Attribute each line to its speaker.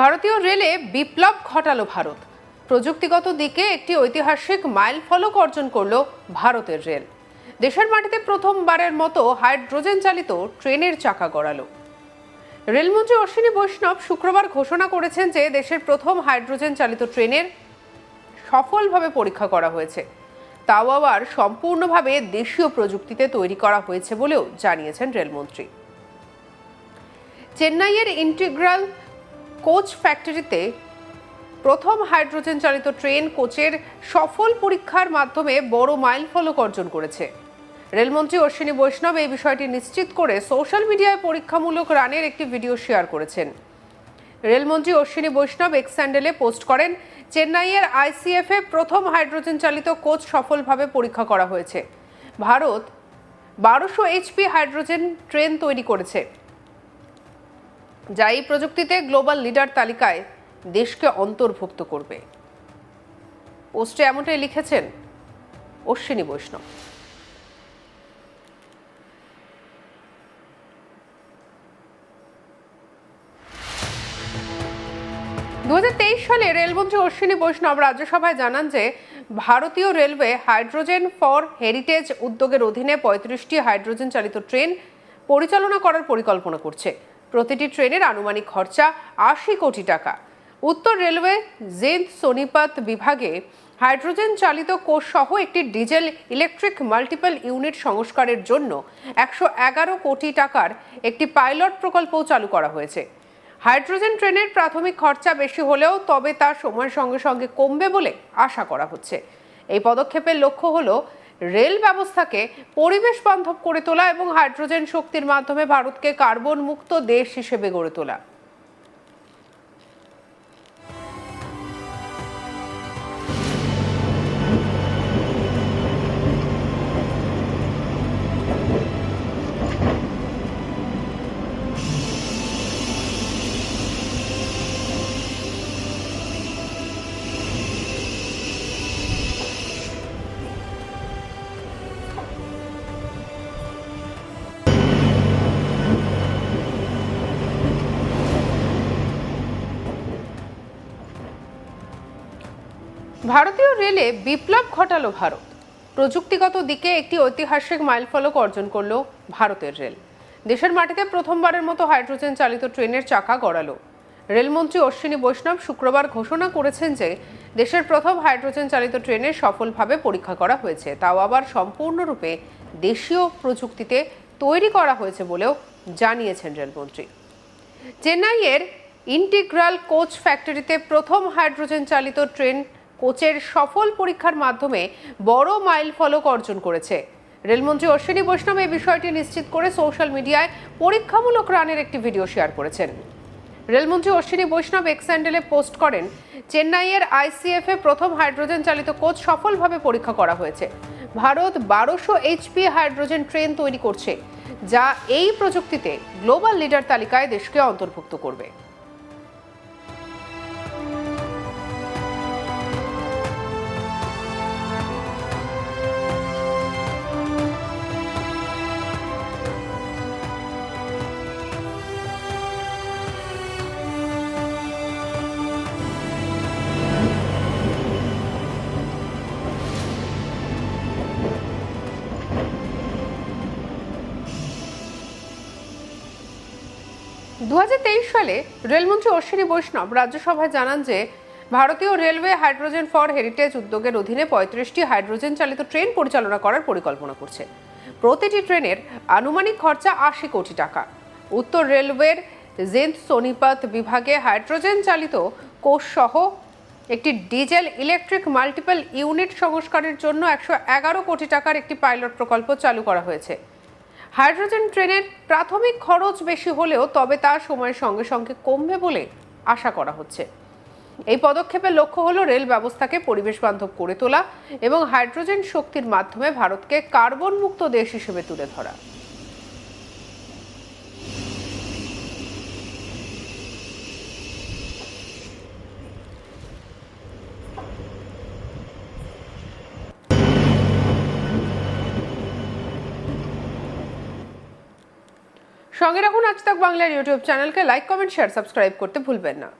Speaker 1: ভারতীয় রেলে বিপ্লব ঘটালো ভারত। প্রযুক্তিগত দিকে একটি ঐতিহাসিক মাইল ফলক অর্জন করল ভারতের রেল। দেশের মাটিতে প্রথমবারের মতো হাইড্রোজেন চালিত ট্রেনের চাকা গড়ালো। রেলমন্ত্রী অশ্বিনী বৈষ্ণব শুক্রবার ঘোষণা করেছেন যে দেশের প্রথম হাইড্রোজেন চালিত ট্রেনের সফলভাবে পরীক্ষা করা হয়েছে। তাও আবার সম্পূর্ণভাবে দেশীয় প্রযুক্তিতে তৈরি করা হয়েছে বলেও জানিয়েছেন রেলমন্ত্রী। চেন্নাইয়ের ইন্টিগ্রাল কোচ ফ্যাক্টরিতে প্রথম হাইড্রোজেন চালিত ট্রেন কোচের সফল পরীক্ষার মাধ্যমে বড় মাইল ফলক অর্জন করেছে। রেলমন্ত্রী অশ্বিনী বৈষ্ণব এই বিষয়টি নিশ্চিত করে সোশ্যাল মিডিয়ায় পরীক্ষামূলক রানের একটি ভিডিও শেয়ার করেছেন। রেলমন্ত্রী অশ্বিনী বৈষ্ণব এক্স স্যান্ডেলে পোস্ট করেন, চেন্নাইয়ের আইসিএফ প্রথম হাইড্রোজেন চালিত কোচ সফলভাবে পরীক্ষা করা হয়েছে। ভারত বারোশো এইচপি হাইড্রোজেন ট্রেন তৈরি করেছে। যা এই প্রযুক্তিতে গ্লোবাল লিডার তালিকায় দেশকে অন্তর্ভুক্ত করবে। পোস্টে এমনটাই লিখেছেন অশ্বিনী বৈষ্ণব। দু হাজার তেইশ সালে রেলমন্ত্রী অশ্বিনী বৈষ্ণব রাজ্যসভায় জানান যে, ভারতীয় রেলওয়ে হাইড্রোজেন ফর হেরিটেজ উদ্যোগের অধীনে পঁয়ত্রিশটি হাইড্রোজেন চালিত ট্রেন পরিচালনা করার পরিকল্পনা করছে। প্রতিটি ট্রেনের আনুমানিক খরচা আশি কোটি টাকা। উত্তর রেলওয়ে জেন্দ সোনিপত বিভাগে হাইড্রোজেন চালিত কোষ সহ একটি ডিজেল ইলেকট্রিক মাল্টিপল ইউনিট সংস্কারের জন্য একশো এগারো কোটি টাকার একটি পাইলট প্রকল্পও চালু করা হয়েছে। হাইড্রোজেন ট্রেনের প্রাথমিক খরচা বেশি হলেও তবে তা সময়ের সঙ্গে সঙ্গে কমবে বলে আশা করা হচ্ছে। এই পদক্ষেপের লক্ষ্য হলো রেল ব্যবস্থাকে পরিবেশ বান্ধব করে তোলা এবং হাইড্রোজেন শক্তির মাধ্যমে ভারতকে কার্বন মুক্ত দেশ হিসেবে গড়ে তোলা। ভারতীয় রেলে বিপ্লব ঘটালো ভারত। প্রযুক্তিগত দিকে একটি ঐতিহাসিক মাইলফলক অর্জন করল ভারতের রেল। দেশের মাটিতে প্রথমবারের মতো হাইড্রোজেন চালিত ট্রেনের চাকা গড়ালো। রেলমন্ত্রী অশ্বিনী বৈষ্ণব শুক্রবার ঘোষণা করেছেন যে, দেশের প্রথম হাইড্রোজেন চালিত ট্রেনের সফলভাবে পরীক্ষা করা হয়েছে। তাও আবার সম্পূর্ণরূপে দেশীয় প্রযুক্তিতে তৈরি করা হয়েছে বলেও জানিয়েছেন রেলমন্ত্রী। চেন্নাইয়ের ইন্টিগ্রাল কোচ ফ্যাক্টরিতে প্রথম হাইড্রোজেন চালিত ট্রেন কোচের সফল পরীক্ষার মাধ্যমে বড় মাইল ফলক অর্জন করেছে। রেলমন্ত্রী অশ্বিনী বৈষ্ণব এই বিষয়টি নিশ্চিত করে সোশ্যাল মিডিয়ায় পরীক্ষামূলক রানের একটি ভিডিও শেয়ার করেছেন। রেলমন্ত্রী অশ্বিনী বৈষ্ণব এক্স স্যান্ডেলে পোস্ট করেন, চেন্নাইয়ের আইসিএফ প্রথম হাইড্রোজেন চালিত কোচ সফলভাবে পরীক্ষা করা হয়েছে। ভারত বারোশো এইচপি হাইড্রোজেন ট্রেন তৈরি করছে, যা এই প্রযুক্তিতে গ্লোবাল লিডার তালিকায় দেশকে অন্তর্ভুক্ত করবে। দু হাজার তেইশ সালে রেলমন্ত্রী অশ্বিনী বৈষ্ণব রাজ্যসভায় জানান যে, ভারতীয় রেলওয়ে হাইড্রোজেন ফর হেরিটেজ উদ্যোগের অধীনে পঁয়ত্রিশটি হাইড্রোজেন চালিত ট্রেন পরিচালনা করার পরিকল্পনা করছে। প্রতিটি ট্রেনের আনুমানিক খরচা আশি কোটি টাকা। উত্তর রেলওয়ের জেন্দ সোনিপত বিভাগে হাইড্রোজেন চালিত কোষ সহ একটি ডিজেল ইলেকট্রিক মাল্টিপল ইউনিট সংস্কারের জন্য একশো এগারো কোটি টাকার একটি পাইলট প্রকল্প চালু করা হয়েছে। হাইড্রোজেন ট্রেনের প্রাথমিক খরচ বেশি হলেও তবে তা সময়ের সঙ্গে সঙ্গে কমবে বলে আশা করা হচ্ছে। এই পদক্ষেপের লক্ষ্য হলো রেল ব্যবস্থাকে পরিবেশ বান্ধব করে তোলা এবং হাইড্রোজেন শক্তির মাধ্যমে ভারতকে কার্বন মুক্ত দেশ হিসেবে তুলে ধরা। সঙ্গে রাখুন আজ তাক বাংলার ইউটিউব চ্যানেলকে। লাইক কমেন্ট শেয়ার সাবস্ক্রাইব করতে ভুলবেন না।